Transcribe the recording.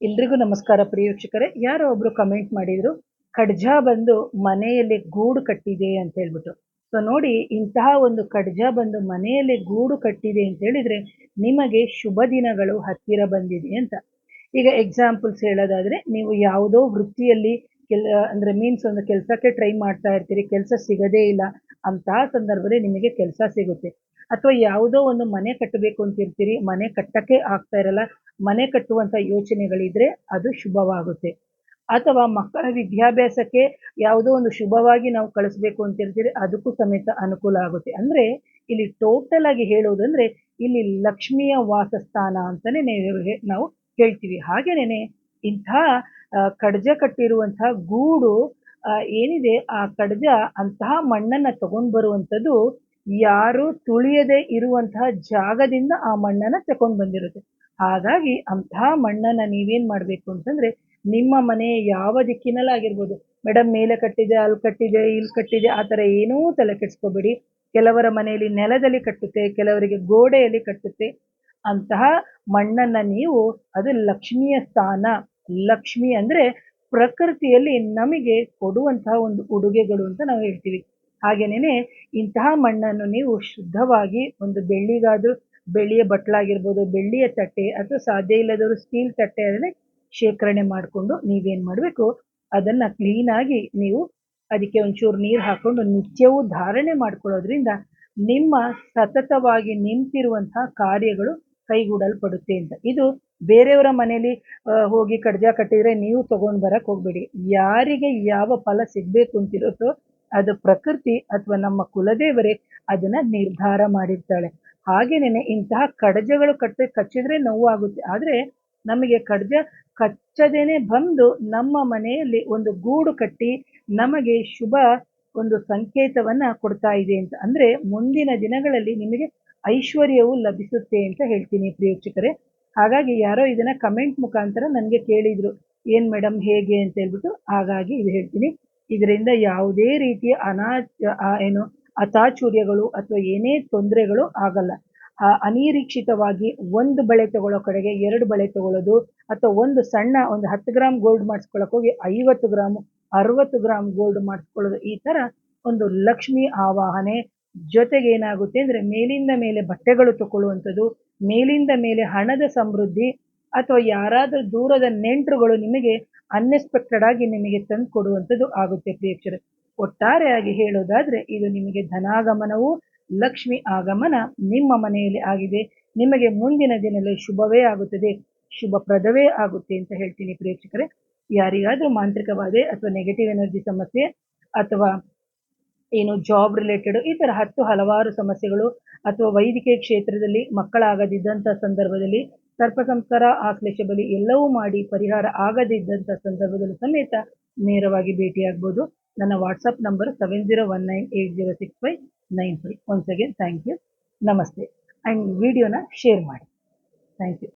ಎಲ್ರಿಗೂ ನಮಸ್ಕಾರ ಪ್ರಿಯ ವೀಕ್ಷಕರೇ. ಯಾರೋ ಒಬ್ರು ಕಮೆಂಟ್ ಮಾಡಿದ್ರು ಖಡ್ಜ ಬಂದು ಮನೆಯಲ್ಲಿ ಗೂಡು ಕಟ್ಟಿದೆ ಅಂತ ಹೇಳ್ಬಿಟ್ಟು ಸೊ ನೋಡಿ, ಇಂತಹ ಒಂದು ಖಡ್ಜ ಬಂದು ಮನೆಯಲ್ಲಿ ಗೂಡು ಕಟ್ಟಿದೆ ಅಂತ ಹೇಳಿದ್ರೆ ನಿಮಗೆ ಶುಭ ದಿನಗಳು ಹತ್ತಿರ ಬಂದಿದೆ ಅಂತ. ಈಗ ಎಕ್ಸಾಂಪಲ್ಸ್ ಹೇಳೋದಾದ್ರೆ, ನೀವು ಯಾವುದೋ ವೃತ್ತಿಯಲ್ಲಿ ಕೆಲ, ಅಂದ್ರೆ ಮೀನ್ಸ್ ಒಂದು ಕೆಲಸಕ್ಕೆ ಟ್ರೈ ಮಾಡ್ತಾ ಇರ್ತೀರಿ, ಕೆಲಸ ಸಿಗದೇ ಇಲ್ಲ ಅಂತಹ ಸಂದರ್ಭದಲ್ಲಿ ನಿಮಗೆ ಕೆಲಸ ಸಿಗುತ್ತೆ. ಅಥವಾ ಯಾವುದೋ ಒಂದು ಮನೆ ಕಟ್ಟಬೇಕು ಅಂತ ಇರ್ತೀರಿ ಮನೆ ಕಟ್ಟಕ್ಕೆ ಆಗ್ತಾ ಇರಲ್ಲ ಮನೆ ಕಟ್ಟುವಂತ ಯೋಚನೆಗಳಿದ್ರೆ ಅದು ಶುಭವಾಗುತ್ತೆ. ಅಥವಾ ಮಕ್ಕಳ ವಿದ್ಯಾಭ್ಯಾಸಕ್ಕೆ ಯಾವುದೋ ಒಂದು ಶುಭವಾಗಿ ನಾವು ಕಳಿಸ್ಬೇಕು ಅಂತ ಹೇಳ್ತೀರಿ, ಅದಕ್ಕೂ ಸಮೇತ ಅನುಕೂಲ ಆಗುತ್ತೆ. ಅಂದ್ರೆ ಇಲ್ಲಿ ಟೋಟಲ್ ಆಗಿ ಹೇಳೋದಂದ್ರೆ ಇಲ್ಲಿ ಲಕ್ಷ್ಮಿಯ ವಾಸಸ್ಥಾನ ಅಂತಾನೆ ನಾವು ಹೇಳ್ತೀವಿ. ಹಾಗೇನೆ ಇಂಥ ಕಡ್ಜ ಕಟ್ಟಿರುವಂತಹ ಗೂಡು ಏನಿದೆ, ಆ ಕಡ್ಜ ಅಂತಹ ಮಣ್ಣನ್ನ ತಗೊಂಡ್ ಬರುವಂಥದ್ದು ಯಾರು ತುಳಿಯದೆ ಇರುವಂತಹ ಜಾಗದಿಂದ ಆ ಮಣ್ಣನ್ನ ತಕೊಂಡ್ ಬಂದಿರುತ್ತೆ. ಹಾಗಾಗಿ ಅಂತಹ ಮಣ್ಣನ್ನ ನೀವೇನು ಮಾಡಬೇಕು ಅಂತಂದ್ರೆ ನಿಮ್ಮ ಮನೆ ಯಾವ ದಿಕ್ಕಿನಲ್ಲಾಗಿರ್ಬೋದು ಮೇಡಮ್ ಮೇಲೆ ಕಟ್ಟಿದೆ, ಅಲ್ಲಿ ಕಟ್ಟಿದೆ, ಇಲ್ಲಿ ಕಟ್ಟಿದೆ, ಆ ಥರ ಏನೂ ತಲೆ ಕೆಡಿಸ್ಕೋಬೇಡಿ. ಕೆಲವರ ಮನೆಯಲ್ಲಿ ನೆಲದಲ್ಲಿ ಕಟ್ಟುತ್ತೆ, ಕೆಲವರಿಗೆ ಗೋಡೆಯಲ್ಲಿ ಕಟ್ಟುತ್ತೆ. ಅಂತಹ ಮಣ್ಣನ್ನ ನೀವು, ಅದು ಲಕ್ಷ್ಮಿಯ ಸ್ಥಾನ. ಲಕ್ಷ್ಮಿ ಅಂದ್ರೆ ಪ್ರಕೃತಿಯಲ್ಲಿ ನಮಗೆ ಕೊಡುವಂತಹ ಒಂದು ಉಡುಗೆಗಳು ಅಂತ ನಾವು ಹೇಳ್ತೀವಿ. ಹಾಗೇನೇನೆ ಇಂತಹ ಮಣ್ಣನ್ನು ನೀವು ಶುದ್ಧವಾಗಿ ಒಂದು ಬೆಳ್ಳಿಗಾದ್ರೂ ಬೆಳ್ಳಿಯ ಬಟ್ಲಾಗಿರ್ಬೋದು, ಬೆಳ್ಳಿಯ ತಟ್ಟೆ ಅಥವಾ ಸಾಧ್ಯ ಇಲ್ಲದವರು ಸ್ಟೀಲ್ ತಟ್ಟೆ ಅದನ್ನೇ ಶೇಖರಣೆ ಮಾಡಿಕೊಂಡು ನೀವೇನು ಮಾಡಬೇಕು, ಅದನ್ನ ಕ್ಲೀನ್ ಆಗಿ ನೀವು ಅದಕ್ಕೆ ಒಂಚೂರು ನೀರು ಹಾಕೊಂಡು ನಿತ್ಯವೂ ಧಾರಣೆ ಮಾಡ್ಕೊಳ್ಳೋದ್ರಿಂದ ನಿಮ್ಮ ಸತತವಾಗಿ ನಿಂತಿರುವಂತಹ ಕಾರ್ಯಗಳು ಕೈಗೂಡಲ್ಪಡುತ್ತೆ ಅಂತ. ಇದು ಬೇರೆಯವರ ಮನೆಯಲ್ಲಿ ಹೋಗಿ ಕಡ್ಜ ಕಟ್ಟಿದ್ರೆ ನೀವು ತಗೊಂಡ್ ಬರಕ್ ಹೋಗ್ಬೇಡಿ. ಯಾರಿಗೆ ಯಾವ ಫಲ ಸಿಗ್ಬೇಕು ಅಂತಿರುತ್ತೋ ಅದು ಪ್ರಕೃತಿ ಅಥವಾ ನಮ್ಮ ಕುಲದೇವರೇ ಅದನ್ನ ನಿರ್ಧಾರ ಮಾಡಿರ್ತಾಳೆ. ಹಾಗೇನೆ ಇಂತಹ ಕಡಜಗಳು ಕಟ್ಟ ಕಚ್ಚಿದ್ರೆ ನೋವಾಗುತ್ತೆ. ಆದ್ರೆ ನಮಗೆ ಕಡಜ ಕಚ್ಚದೇನೆ ಬಂದು ನಮ್ಮ ಮನೆಯಲ್ಲಿ ಒಂದು ಗೂಡು ಕಟ್ಟಿ ನಮಗೆ ಶುಭ ಒಂದು ಸಂಕೇತವನ್ನ ಕೊಡ್ತಾ ಇದೆ ಅಂತ. ಅಂದ್ರೆ ಮುಂದಿನ ದಿನಗಳಲ್ಲಿ ನಿಮಗೆ ಐಶ್ವರ್ಯವು ಲಭಿಸುತ್ತೆ ಅಂತ ಹೇಳ್ತೀನಿ ಪ್ರಿಯೋಕ್ಷಕರೇ ಹಾಗಾಗಿ ಯಾರೋ ಇದನ್ನ ಕಮೆಂಟ್ ಮುಖಾಂತರ ನನಗೆ ಕೇಳಿದ್ರು, ಏನ್ ಮೇಡಮ್ ಹೇಗೆ? ಅಂತ ಹೇಳ್ಬಿಟ್ಟು ಹಾಗಾಗಿ ಇದು ಹೇಳ್ತೀನಿ. ಇದರಿಂದ ಯಾವುದೇ ರೀತಿಯ ಅನಾ ಏನು ಅತಾಚುರ್ಯಗಳು ಅಥವಾ ಏನೇ ತೊಂದರೆಗಳು ಆಗಲ್ಲ. ಅನಿರೀಕ್ಷಿತವಾಗಿ ಒಂದು ಬಳೆ ತಗೊಳ್ಳೋ ಕಡೆಗೆ ಎರಡು ಬಳೆ ತಗೊಳ್ಳೋದು ಅಥವಾ ಒಂದು ಸಣ್ಣ ಒಂದು ಹತ್ತು ಗ್ರಾಮ್ ಗೋಲ್ಡ್ ಮಾಡಿಸ್ಕೊಳಕ್ ಹೋಗಿ ಐವತ್ತು ಗ್ರಾಮ್ ಅರವತ್ತು ಗ್ರಾಮ್ ಗೋಲ್ಡ್ ಮಾಡಿಸ್ಕೊಳ್ಳೋದು ಈ ತರ ಒಂದು ಲಕ್ಷ್ಮಿ ಆವಾಹನೆ. ಜೊತೆಗೆ ಏನಾಗುತ್ತೆ ಅಂದ್ರೆ ಮೇಲಿಂದ ಮೇಲೆ ಬಟ್ಟೆಗಳು ತಗೊಳ್ಳುವಂಥದ್ದು, ಮೇಲಿಂದ ಮೇಲೆ ಹಣದ ಸಮೃದ್ಧಿ ಅಥವಾ ಯಾರಾದ್ರೂ ದೂರದ ನೆಂಟರುಗಳು ನಿಮಗೆ ಅನ್ಎಕ್ಸ್ಪೆಕ್ಟೆಡ್ ಆಗಿ ನಿಮಗೆ ತಂದು ಕೊಡುವಂಥದ್ದು ಆಗುತ್ತೆ ಪ್ರಿಯಕ್ಷರ. ಒಟ್ಟಾರೆಯಾಗಿ ಹೇಳೋದಾದ್ರೆ ಇದು ನಿಮಗೆ ಧನಾಗಮನವು ಲಕ್ಷ್ಮಿ ಆಗಮನ ನಿಮ್ಮ ಮನೆಯಲ್ಲಿ ಆಗಿದೆ. ನಿಮಗೆ ಮುಂದಿನ ದಿನದಲ್ಲಿ ಶುಭವೇ ಆಗುತ್ತದೆ. ಶುಭಪ್ರದವೇ ಆಗುತ್ತೆ ಅಂತ ಹೇಳ್ತೀನಿ ಪ್ರೇಕ್ಷಕರೇ. ಯಾರಿಗಾದ್ರೂ ಮಾಂತ್ರಿಕವಾದೆ ಅಥವಾ ನೆಗೆಟಿವ್ ಎನರ್ಜಿ ಸಮಸ್ಯೆ ಅಥವಾ ಏನು ಜಾಬ್ ರಿಲೇಟೆಡ್ ಈ ತರ ಹತ್ತು ಹಲವಾರು ಸಮಸ್ಯೆಗಳು ಅಥವಾ ವೈದ್ಯಕೀಯ ಕ್ಷೇತ್ರದಲ್ಲಿ ಮಕ್ಕಳಾಗದಿದ್ದಂಥ ಸಂದರ್ಭದಲ್ಲಿ ಸರ್ಪ ಸಂಸ್ಕಾರ ಆಕ್ಲೇಶ ಬಲಿ ಎಲ್ಲವೂ ಮಾಡಿ ಪರಿಹಾರ ಆಗದಿದ್ದಂಥ ಸಂದರ್ಭದಲ್ಲಿ ಸಮೇತ ನೇರವಾಗಿ ಭೇಟಿಯಾಗ್ಬೋದು. ನನ್ನ WhatsApp number seven zero one nine eight zero six five nine five once again thank you ನಮಸ್ತೆ ಆ್ಯಂಡ್ ವಿಡಿಯೋನ ಶೇರ್ ಮಾಡಿ. Thank you